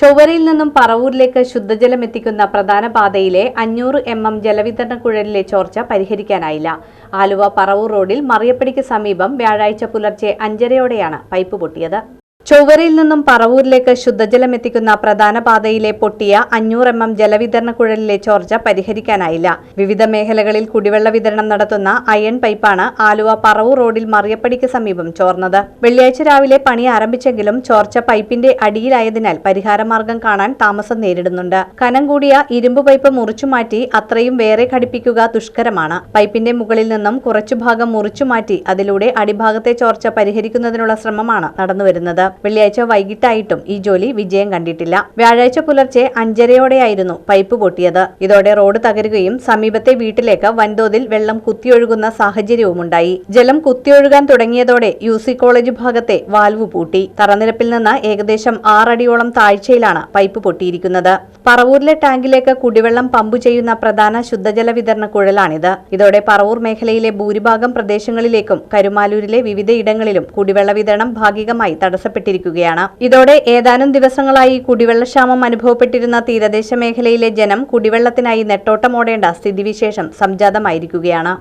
ചൊവ്വരയിൽ നിന്നും പറവൂരിലേക്ക് ശുദ്ധജലം എത്തിക്കുന്ന പ്രധാന പാതയിലെ അഞ്ഞൂറ് എം എം ജലവിതരണ കുഴലിലെ ചോർച്ച പരിഹരിക്കാനായില്ല. ആലുവ പറവൂർ റോഡിൽ മറിയപ്പടിക്ക് സമീപം വ്യാഴാഴ്ച പുലർച്ചെ അഞ്ചരയോടെയാണ് പൈപ്പ് പൊട്ടിയത്. ചൊവ്വരയിൽ നിന്നും പറവൂരിലേക്ക് ശുദ്ധജലം എത്തിക്കുന്ന പ്രധാന പാതയിലെ പൊട്ടിയ അഞ്ഞൂറ് എം എം ജലവിതരണ കുഴലിലെ ചോർച്ച പരിഹരിക്കാനായില്ല. വിവിധ മേഖലകളിൽ കുടിവെള്ള വിതരണം നടത്തുന്ന അയൺ പൈപ്പാണ് ആലുവ പറവൂർ റോഡിൽ മറിയപ്പടിക്ക് സമീപം ചോർന്നത്. വെള്ളിയാഴ്ച രാവിലെ പണി ആരംഭിച്ചെങ്കിലും ചോർച്ച പൈപ്പിന്റെ അടിയിലായതിനാൽ പരിഹാരമാർഗം കാണാൻ താമസം നേരിടുന്നുണ്ട്. കനം കൂടിയ ഇരുമ്പ് പൈപ്പ് മുറിച്ചുമാറ്റി അത്രയും വേറെ ഘടിപ്പിക്കുക ദുഷ്കരമാണ്. പൈപ്പിന്റെ മുകളിൽ നിന്നും കുറച്ചു ഭാഗം മുറിച്ചുമാറ്റി അതിലൂടെ അടിഭാഗത്തെ ചോർച്ച പരിഹരിക്കുന്നതിനുള്ള ശ്രമമാണ് നടന്നുവരുന്നത്. വെള്ളിയാഴ്ച വൈകിട്ടായിട്ടും ഈ ജോലി വിജയം കണ്ടിട്ടില്ല. വ്യാഴാഴ്ച പുലർച്ചെ അഞ്ചരയോടെയായിരുന്നു പൈപ്പ് പൊട്ടിയത്. ഇതോടെ റോഡ് തകരുകയും സമീപത്തെ വീട്ടിലേക്ക് വൻതോതിൽ വെള്ളം കുത്തിയൊഴുകുന്ന സാഹചര്യവുമുണ്ടായി. ജലം കുത്തിയൊഴുകാൻ തുടങ്ങിയതോടെ യു സി കോളേജ് ഭാഗത്തെ വാൽവ് പൂട്ടി. തറനിരപ്പിൽ നിന്ന് ഏകദേശം ആറടിയോളം താഴ്ചയിലാണ് പൈപ്പ് പൊട്ടിയിരിക്കുന്നത്. പറവൂരിലെ ടാങ്കിലേക്ക് കുടിവെള്ളം പമ്പ് ചെയ്യുന്ന പ്രധാന ശുദ്ധജല വിതരണ കുഴലാണിത്. ഇതോടെ പറവൂർ മേഖലയിലെ ഭൂരിഭാഗം പ്രദേശങ്ങളിലേക്കും കരുമാലൂരിലെ വിവിധയിടങ്ങളിലും കുടിവെള്ള വിതരണം ഭാഗികമായി തടസ്സപ്പെട്ടിരിക്കുകയാണ് ഇതോടെ ഏതാനും ദിവസങ്ങളായി കുടിവെള്ളക്ഷാമം അനുഭവപ്പെട്ടിരുന്ന തീരദേശ മേഖലയിലെ ജനം കുടിവെള്ളത്തിനായി നെട്ടോട്ടമോടേണ്ട സ്ഥിതിവിശേഷം സംജാതമായിരിക്കുകയാണ്.